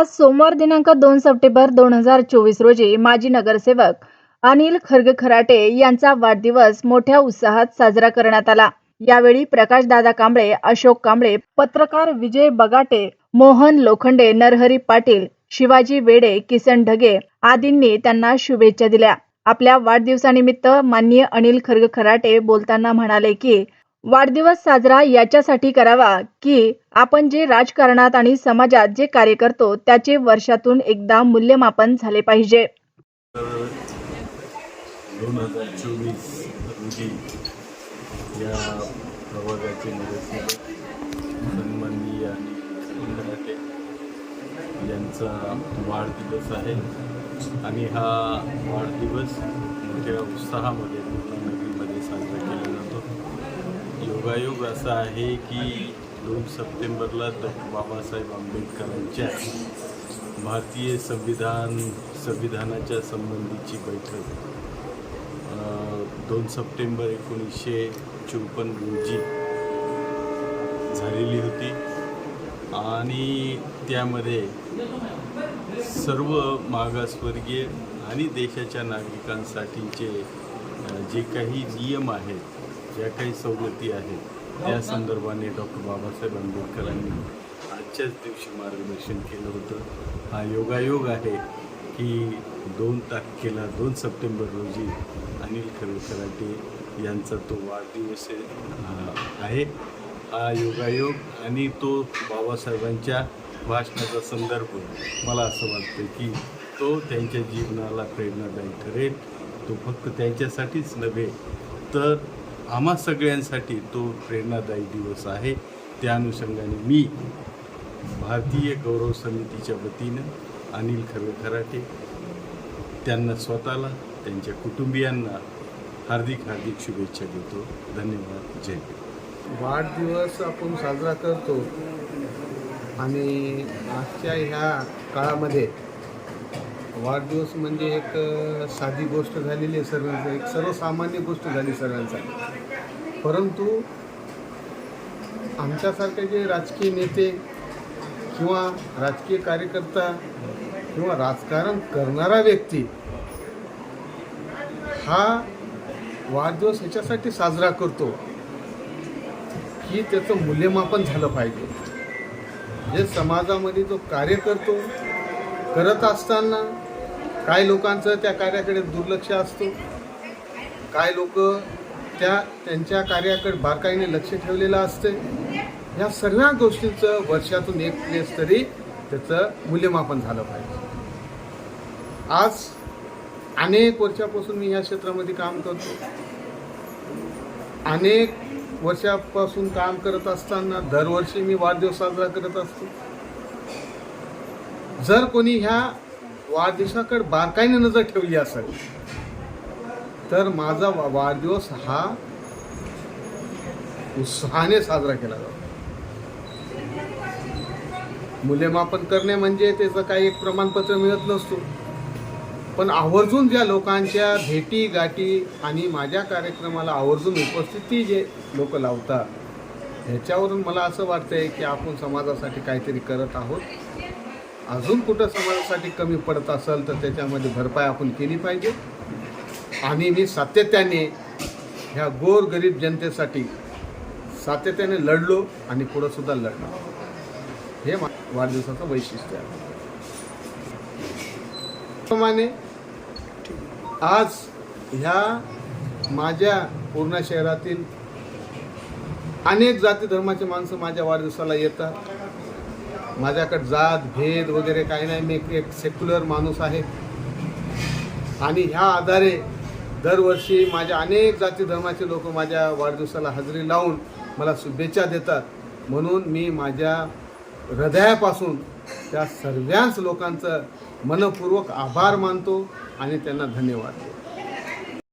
आज सोमवार दिनांक दोन सप्टेंबर दोन हजार चोवीस रोजी माजी नगरसेवक अनिल खर्ग खराटे यांचा वाढदिवस मोठ्या उत्साहात साजरा करण्यात आला. यावेळी प्रकाशदादा कांबळे अशोक कांबळे पत्रकार विजय बगाटे मोहन लोखंडे नरहरी पाटील शिवाजी वेडे किसन ढगे आदींनी त्यांना शुभेच्छा दिल्या. आपल्या वाढदिवसानिमित्त माननीय अनिल खर्ग खराटे बोलताना म्हणाले की वाढदिवस साजरा याच्यासाठी करावा की आपण जे राजकारणात आणि समाजात जे कार्य करतो त्याचे वर्षातून एकदा मूल्यमापन झाले पाहिजे. दोन हजार चोवीस रोजी या प्रवासाचे नगरसेवक सन्माननीय आणि इंद्राटे यांचा वाढदिवस आहे. आणि हा वाढदिवस मोठ्या उत्साहामध्ये पूर्णानगरीमध्ये साजरा योगायोग असा आहे की दोन सप्टेंबरला डॉक्टर बाबासाहेब आंबेडकरांच्या भारतीय संविधान संविधानाच्या संबंधीची बैठक. दोन सप्टेंबर एकोणीसशे चोपन्न रोजी झालेली होती. आणि त्यामध्ये सर्व मागासवर्गीय आणि देशाच्या नागरिकांसाठीचे जे काही नियम आहेत ज्या काही सवलती आहेत त्या संदर्भाने डॉक्टर बाबासाहेब आंबेडकरांनी आजच्याच दिवशी मार्गदर्शन केलं होतं. हा योगायोग आहे की दोन तारखेला दोन सप्टेंबर रोजी अनिल खरकराटे यांचा तो वाढदिवस आहे. आहे. हा योगायोग आणि तो बाबासाहेबांच्या भाषणाचा संदर्भ मला असं वाटतं की तो त्यांच्या जीवनाला प्रेरणादायी ठरेल. तो फक्त त्यांच्यासाठीच नव्हे तर आम्हा सगळ्यांसाठी तो प्रेरणादायी दिवस आहे. त्या अनुषंगाने मी भारतीय गौरव समितीच्या वतीनं अनिल खरवे खराटे त्यांना स्वतःला त्यांच्या कुटुंबियांना हार्दिक हार्दिक शुभेच्छा देतो. धन्यवाद. जय वाढदिवस आपण साजरा करतो. आणि आजच्या ह्या काळामध्ये वाढदिवस म्हणजे एक साधी गोष्ट झालेली आहे सर्वांचं एक सर्वसामान्य गोष्ट झाली सर्वांसाठी परंतु आमच्यासारखे जे राजकीय नेते किंवा राजकीय कार्यकर्ता किंवा राजकारण करणारा व्यक्ती हा वाढदिवस ह्याच्यासाठी साजरा करतो की त्याचं मूल्यमापन झालं पाहिजे. जे समाजामध्ये जो कार्य करतो करत असताना काही लोकांचं त्या कार्याकडे दुर्लक्ष असतो. काय लोक त्या त्यांच्या कार्याकडे बारकाईने लक्ष ठेवलेलं असते. या सगळ्या गोष्टींचं वर्षातून एक वेळेस तरी त्याचं मूल्यमापन झालं पाहिजे. आज अनेक वर्षापासून मी या क्षेत्रामध्ये काम करतो. अनेक वर्षापासून काम करत असताना दरवर्षी मी वाढदिवस साजरा करत असतो. जर कोणी ह्या वाढदिवसाकडे बारकाईने नजर ठेवली असेल. तर माझा वा- वाढदिवस हा उत्साहाने साजरा केला जातो. मूल्यमापन करणे म्हणजे त्याचं काही एक प्रमाणपत्र मिळत नसतो. पण आवर्जून ज्या लोकांच्या भेटी गाठी आणि माझ्या कार्यक्रमाला आवर्जून उपस्थिती जे लोक लावतात ह्याच्यावरून मला असं वाटतंय की आपण समाजासाठी काहीतरी करत आहोत. अजून कुठं समाजासाठी कमी पडत असेल तर त्याच्यामध्ये भरपाई आपण केली पाहिजे. आणि मी सातत्याने ह्या गोरगरीब जनतेसाठी सातत्याने लढलो आणि पुढं सुद्धा लढणार हे मा- वाढदिवसाचं वैशिष्ट्य आहे. प्रमाणे आज ह्या माझ्या पूर्ण शहरातील अनेक जाती धर्माचे माणसं माझ्या वाढदिवसाला येतात. माझ्याकडे जात भेद वगैरे काही नाही. मी एक- एक सेक्युलर माणूस आहे. आणि ह्या आधारे दरवर्षी माझ्या अनेक जाती धर्माचे लोक माझ्या वाढदिवसाला हजेरी लावून मला शुभेच्छा देतात. म्हणून मी माझ्या हृदयापासून त्या सर्वांच लोकांचं मनपूर्वक आभार मानतो आणि त्यांना धन्यवाद देतो.